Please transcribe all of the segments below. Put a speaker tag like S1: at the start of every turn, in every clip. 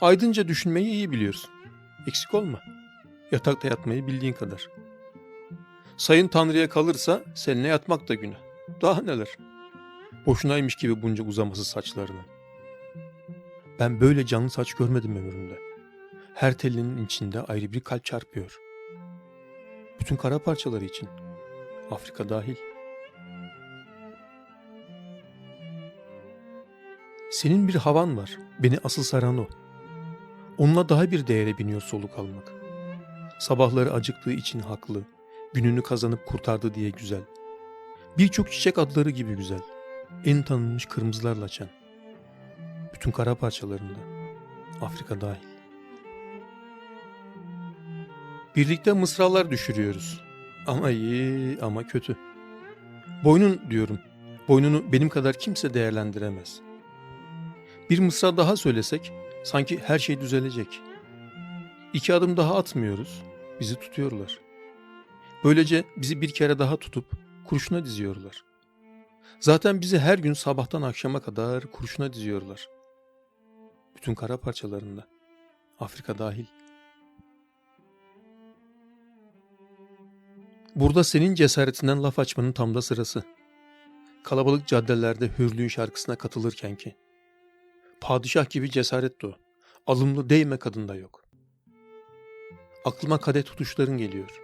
S1: Aydınca düşünmeyi iyi biliyorsun. Eksik olma. Yatakta yatmayı bildiğin kadar. Sayın Tanrı'ya kalırsa seninle yatmak da günah. Daha neler? Boşunaymış gibi bunca uzaması saçlarının. Ben böyle canlı saç görmedim ömrümde. Her telinin içinde ayrı bir kalp çarpıyor. Bütün kara parçaları için. Afrika dahil. Senin bir havan var. Beni asıl saran o. Onunla daha bir değere biniyor soluk almak. Sabahları acıktığı için haklı. Gününü kazanıp kurtardı diye güzel. Birçok çiçek adları gibi güzel. En tanınmış kırmızılarla açan. Bütün kara parçalarında. Afrika dahil. Birlikte mısralar düşürüyoruz. Ama iyi ama kötü. Boynun diyorum. Boynunu benim kadar kimse değerlendiremez. Bir mısra daha söylesek sanki her şey düzelecek. İki adım daha atmıyoruz. Bizi tutuyorlar. Böylece bizi bir kere daha tutup kurşuna diziyorlar. Zaten bizi her gün sabahtan akşama kadar kurşuna diziyorlar. Bütün kara parçalarında. Afrika dahil. Burada senin cesaretinden laf açmanın tam da sırası. Kalabalık caddelerde hürlüğün şarkısına katılırken ki. Padişah gibi cesaret o. Alımlı değme kadında yok. Aklıma kadeh tutuşların geliyor.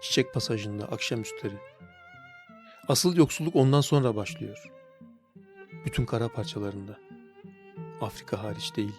S1: Çiçek pasajında akşamüstleri. Asıl yoksulluk ondan sonra başlıyor. Bütün kara parçalarında. Afrika hariç değil.